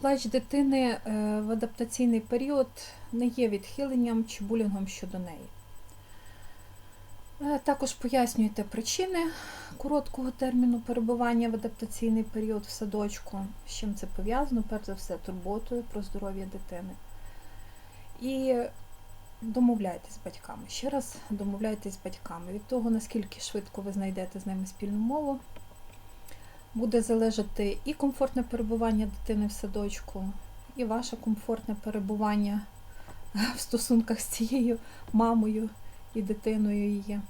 Плач дитини е, в адаптаційний період не є відхиленням чи булінгом щодо неї. Е, Також пояснюєте причини короткого терміну перебування в адаптаційний період в садочку, з чим це пов'язано, перш за все, турботою про здоров'я дитини. І домовляйтесь з батьками. Ще раз домовляйтесь з батьками. Від того, наскільки швидко ви знайдете з ними спільну мову, буде залежати і комфортне перебування дитини в садочку, і ваше комфортне перебування в стосунках з цією мамою і дитиною її.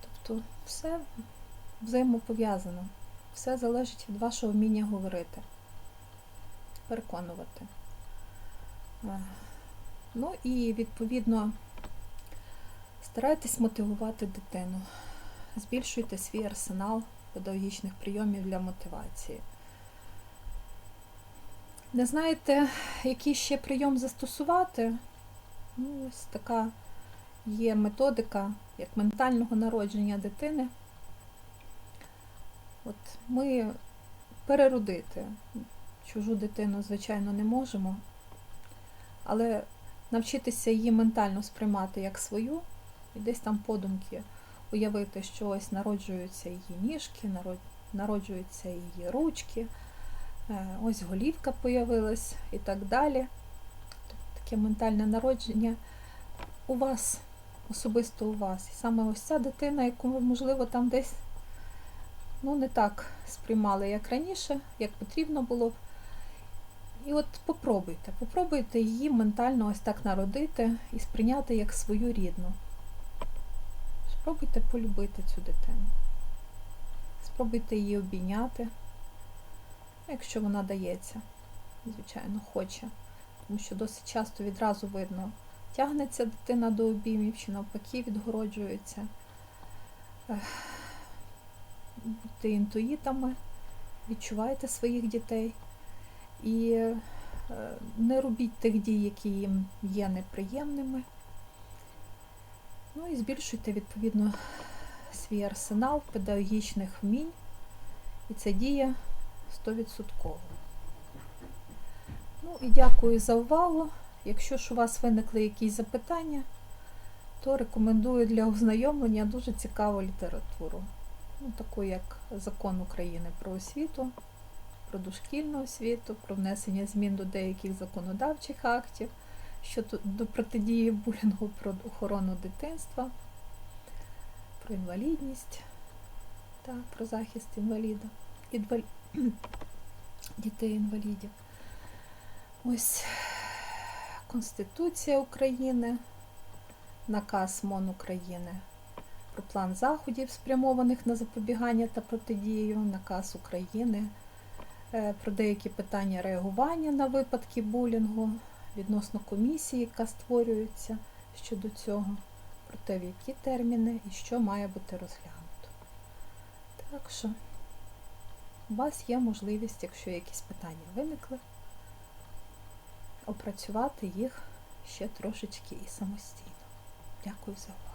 Тобто все взаємопов'язано. Все залежить від вашого вміння говорити, переконувати. Е, Ну і відповідно старайтесь мотивувати дитину. Збільшуйте свій арсенал педагогічних прийомів для мотивації. Не знаєте, який ще прийом застосувати? Ну, ось така є методика як ментального народження дитини. От ми переродити чужу дитину, звичайно, не можемо, але навчитися її ментально сприймати як свою, і десь там подумки уявити, що ось народжуються її ніжки, народжуються її ручки, е, ось голівка появилась і так далі. Тобто таке ментальне народження у вас, особисто у вас. І саме ось ця дитина, яку ви, можливо, там десь ну, не так сприймали, як раніше, як потрібно було б. І от попробуйте, попробуйте її ментально ось так народити і сприйняти як свою рідну. Спробуйте полюбити цю дитину. Спробуйте її обійняти, якщо вона дається, звичайно, хоче. Тому що досить часто відразу видно, тягнеться дитина до обіймів чи навпаки відгороджується. Будьте інтуїтами, відчувайте своїх дітей. І е, не робіть тих дій, які їм є неприємними. Ну і збільшуйте відповідно свій арсенал педагогічних вмінь. І це діє 100%. Ну і дякую за увагу. Якщо ж у вас виникли якісь запитання, то рекомендую для ознайомлення дуже цікаву літературу. Ну, таку як Закон України про освіту про дошкільну освіту, про внесення змін до деяких законодавчих актів щодо до протидії булінгу, про охорону дитинства, про інвалідність та про захист інваліда, інваль... дітей-інвалідів. Ось Конституція України, наказ МОН України про план заходів, спрямованих на запобігання та протидію, наказ України е, про деякі питання реагування на випадки булінгу відносно комісії, яка створюється щодо цього, про те, в які терміни і що має бути розглянуто. Так що у вас є можливість, якщо якісь питання виникли, опрацювати їх ще трошечки і самостійно. Дякую за увагу.